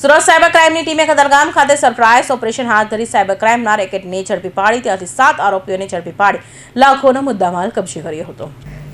Surat cyber ક્રાઇમની ટીમે કદરગામ ખાતે surprise operation હાથ ધરી સાયબર ક્રાઇમના રેકેટને ઝડપી પાડી ત્યાંથી સાત આરોપીઓને ઝડપી પાડી લાખોનો મુદ્દામાલ કબજે કર્યો હતો.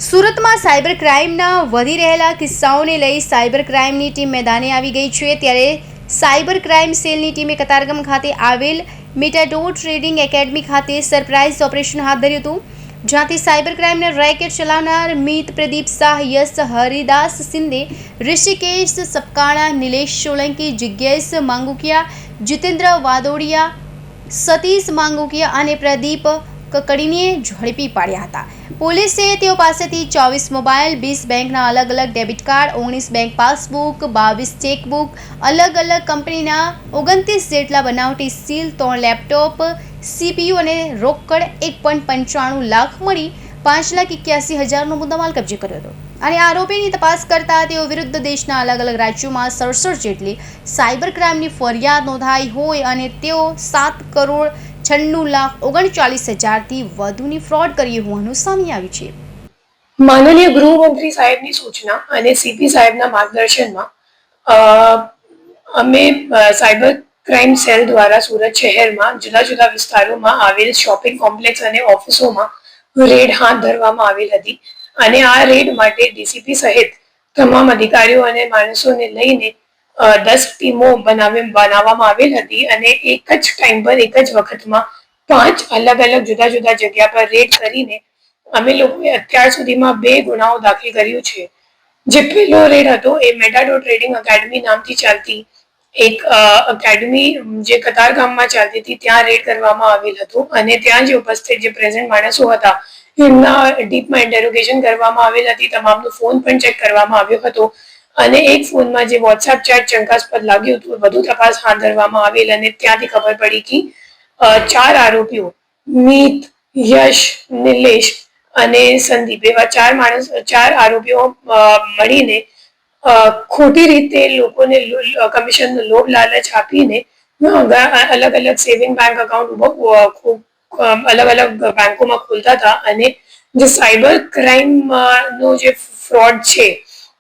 સુરતમાં સાયબર ક્રાઇમના વધી રહેલા કિસ્સાઓને લઈ સાયબર ક્રાઇમની ટીમ મેદાને આવી ગઈ છે. ત્યારે સાયબર ક્રાઇમ સેલની ટીમે કતારગામ ખાતે આવેલ મેટાડોર ટ્રેડિંગ એકેડમી ખાતે સરપ્રાઇઝ ઓપરેશન હાથ ધર્યું હતું. જ્યાંથી સાયબર ક્રાઇમને રેકેટ ચલાવનાર મિત પ્રદીપ શાહ, યશ હરિદાસ સિંધે, ઋષિકેશ સપકાણા, નિલેશ સોલંકી, જિજ્ઞેશ માંગુકિયા, જીતેન્દ્ર વાદોડિયા, સતીશ માંગુકિયા અને પ્રદીપ કકડીને ઝડપી પાડ્યા હતા. પોલીસે તેઓ પાસેથી ચોવીસ મોબાઈલ, વીસ બેંકના અલગ અલગ ડેબિટ કાર્ડ, ઓગણીસ બેંક પાસબુક, બાવીસ ચેકબુક, અલગ અલગ કંપનીના ઓગણત્રીસ જેટલા બનાવટી સીલ, ત્રણ લેપટોપ સીપીયુ અને રોકડ એક પોઈન્ટ પંચાણું લાખ મળી પાંચ લાખ એક્યાસી હજારનો મુદ્દામાલ કબજે કર્યો હતો. અને આરોપીની તપાસ કરતા તેઓ વિરુદ્ધ દેશના અલગ અલગ રાજ્યોમાં સડસઠ જેટલી સાયબર ક્રાઇમની ફરિયાદ નોંધાઈ હોય અને તેઓ સાત કરોડ છન્નું લાખ ઓગણચાલીસ હજારથી વધુની ફ્રોડ કરી હોવાનું સામે આવ્યું છે. માનનીય ગૃહમંત્રી સાહેબની સૂચના અને સીપી સાહેબના માર્ગદર્શનમાં અમે સાયબર ક્રાઇમ સેલ દ્વારા સુરત શહેરમાં જુદા જુદા વિસ્તારોમાં આવેલ શોપિંગ કોમ્પ્લેક્સ અને ઓફિસોમાં રેડ હાથ ધરવામાં આવેલ હતી અને આ રેડ માટે ડીસીપી સહિત તમામ અધિકારીઓ અને માણસોને લઈને દસ ટીમો બનાવી, બનાવવામાં આવેલ હતી અને એક જ ટાઈમ પર એક જ વખતમાં પાંચ અલગ અલગ જુદા જુદા જગ્યા પર રેડ કરીને અમે લોકોએ અત્યાર સુધીમાં બે ગુનાઓ દાખલ કર્યું છે. જે પહેલો રેડ હતો એ મેટાડો ટ્રેડિંગ એકેડમી નામથી ચાલતી એક એકેડમી જે કતાર ગામમાં ચાલતી હતી, ત્યાં રેડ કરવામાં આવેલ હતું અને ત્યાં જે ઉપસ્થિત જે પ્રેઝન્ટ માણસો હતા, એમના ડીપમાં ઇન્ટેરોગેશન કરવામાં આવેલ હતી, તમામનો ફોન પણ ચેક કરવામાં આવ્યો હતો અને એક ફોનમાં જે વોટ્સએપ ચેટ શંકાસ્પદ લાગ્યું હતું, વધુ તપાસ હાથ ધરવામાં આવેલ અને ત્યાંથી ખબર પડી કે ચાર આરોપીઓ, મીત, યશ, નિલેશ અને સંદીપ, એવા ચાર માણસ, ચાર આરોપીઓ મળીને ખોટી રીતે લોકોને કમિશનનો લોભ લાલચ આપીને અલગ અલગ સેવિંગ બેંક અકાઉન્ટ અલગ અલગ બેંકોમાં ખોલતા હતા અને જે સાયબર ક્રાઇમ નો જે ફ્રોડ છે,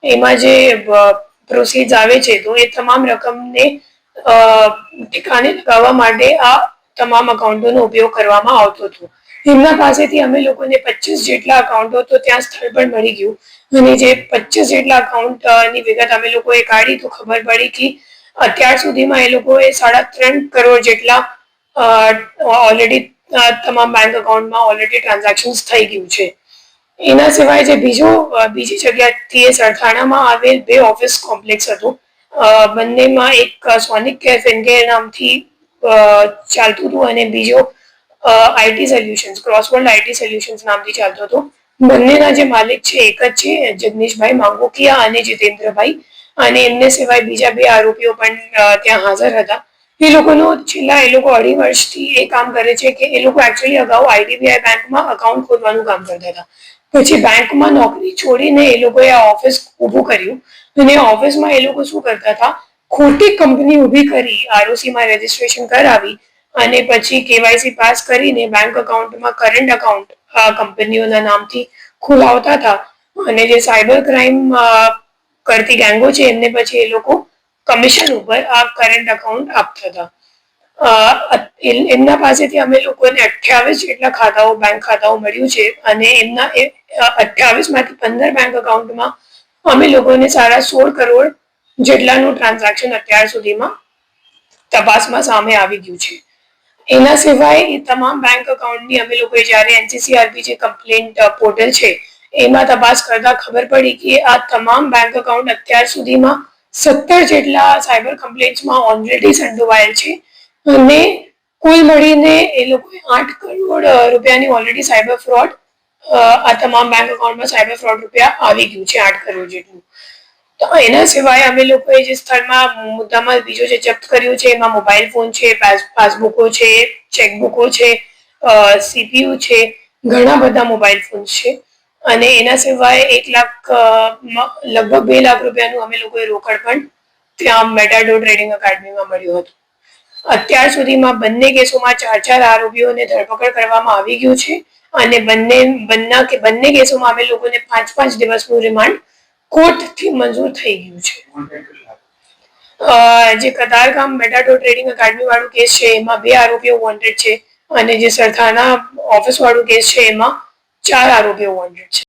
એમાં જે પ્રોસીડ આવે છે, તો એ તમામ રકમને ઠેકાણે લગાવવા માટે આ તમામ અકાઉન્ટોનો ઉપયોગ કરવામાં આવતો હતો. એમના પાસેથી અમે લોકોને પચીસ જેટલા અકાઉન્ટો તો ત્યાં સ્થળ પર મળી ગયું. અને જે પચીસ જેટલા અકાઉન્ટની વિગત અમે લોકોએ કાઢી, તો ખબર પડી કે અત્યાર સુધીમાં એ લોકોએ સાડા ત્રણ કરોડ જેટલા ઓલરેડી તમામ બેંક અકાઉન્ટમાં ઓલરેડી ટ્રાન્ઝેક્શન્સ થઈ ગયું છે. એના સિવાય જે બીજો બીજી જગ્યાથી એ સરથાણામાં આવેલ બે ઓફિસ કોમ્પ્લેક્સ હતું. બંનેમાં એક સોનિક કેફ નામથી ચાલતું હતું અને બીજો IT solutions cross world IT solutions નામથી ચાલતો હતો. બંનેના જે માલિક છે, એક જ છે, જગદીશભાઈ માંગોકિયા અને જીતેન્દ્રભાઈ. અને એમને સિવાય બીજા બે આરોપીઓ પણ ત્યાં હાજર હતા. એ લોકોનો છેલ્લા, એ લોકો અઢી વર્ષથી એ કામ કરે છે કે એ લોકો એકચ્યુઅલી અગાઉ આઈડીબીઆઈ બેંકમાં અકાઉન્ટ ખોલવાનું કામ કરતા હતા. પછી બેંકમાં નોકરી છોડીને એ લોકોએ આ ઓફિસ ઊભું કર્યું. અને ઓફિસમાં એ લોકો શું કરતા હતા? ખોટી કંપની ઊભી કરી આરઓસીમાં રજીસ્ટ્રેશન કરાવી અને પછી કેવાયસી પાસ કરીને બેંક અકાઉન્ટમાં કરંટ અકાઉન્ટ કંપનીઓના નામથી ખોલાવતા હતા. અને જે સાયબર ક્રાઇમ કરતી ગેંગો છે, એમને પછી એ લોકો કમિશન ઉપર આ કરંટ અકાઉન્ટ આપતા હતા. એમના પાસેથી અમે લોકોને અઠ્યાવીસ જેટલા ખાતાઓ બેંક ખાતાઓ મળ્યું છે અને એમના અઠ્યાવીસમાંથી પંદર બેંક અકાઉન્ટમાં અમે લોકોને સાડા સોળ કરોડ જેટલાનું ટ્રાન્ઝેક્શન અત્યાર સુધીમાં તપાસમાં સામે આવી ગયું છે. એના સિવાય તમામ બેંક અકાઉન્ટની અમે લોકોએ જ્યારે એનસીસીઆરબી જે કમ્પ્લેન્ટ પોર્ટલ છે, એમાં તપાસ કરતા ખબર પડી કે આ તમામ બેંક અકાઉન્ટ અત્યાર સુધીમાં સત્તર જેટલા સાયબર કમ્પ્લેન્ટ્સમાં ઓલરેડી સંડોવાયેલ છે. અને કુલ મળીને એ લોકોએ આઠ કરોડ રૂપિયાની ઓલરેડી સાયબર ફ્રોડ આ તમામ બેંક અકાઉન્ટમાં સાયબર ફ્રોડ રૂપિયા આવી ગયું છે, આઠ કરોડ જેટલું. તો એના સિવાય અમે લોકોએ જે સ્થળમાં મુદ્દામાં બીજો જે જપ્ત કર્યું છે, એમાં મોબાઈલ ફોન છે, પાસ- પાસબુકો છે ચેકબુકો છે સીપીયુ છે, ઘણા બધા મોબાઈલ ફોન છે. અને એના સિવાય એક લાખ લગભગ બે લાખ રૂપિયાનું અમે લોકોએ રોકડ પણ ત્યાં મેટાડો ટ્રેડિંગ અકાડમીમાં મળ્યું હતું. અત્યાર સુધીમાં બંને કેસોમાં ચાર ચાર આરોપીઓને ધરપકડ કરવામાં આવી ગયું છે અને બંને બંને કે, બંને કેસોમાં અમે લોકોને પાંચ પાંચ દિવસનું રિમાન્ડ કોર્ટથી મંજૂર થઈ ગયું છે. જે કતારગામ મેટાડો ટ્રેડિંગ એકેડમી વાળું કેસ છે, એમાં બે આરોપીઓ વોન્ટેડ છે અને જે સરથાના ઓફિસ વાળો કેસ છે, એમાં ચાર આરોપીઓ વોન્ટેડ છે.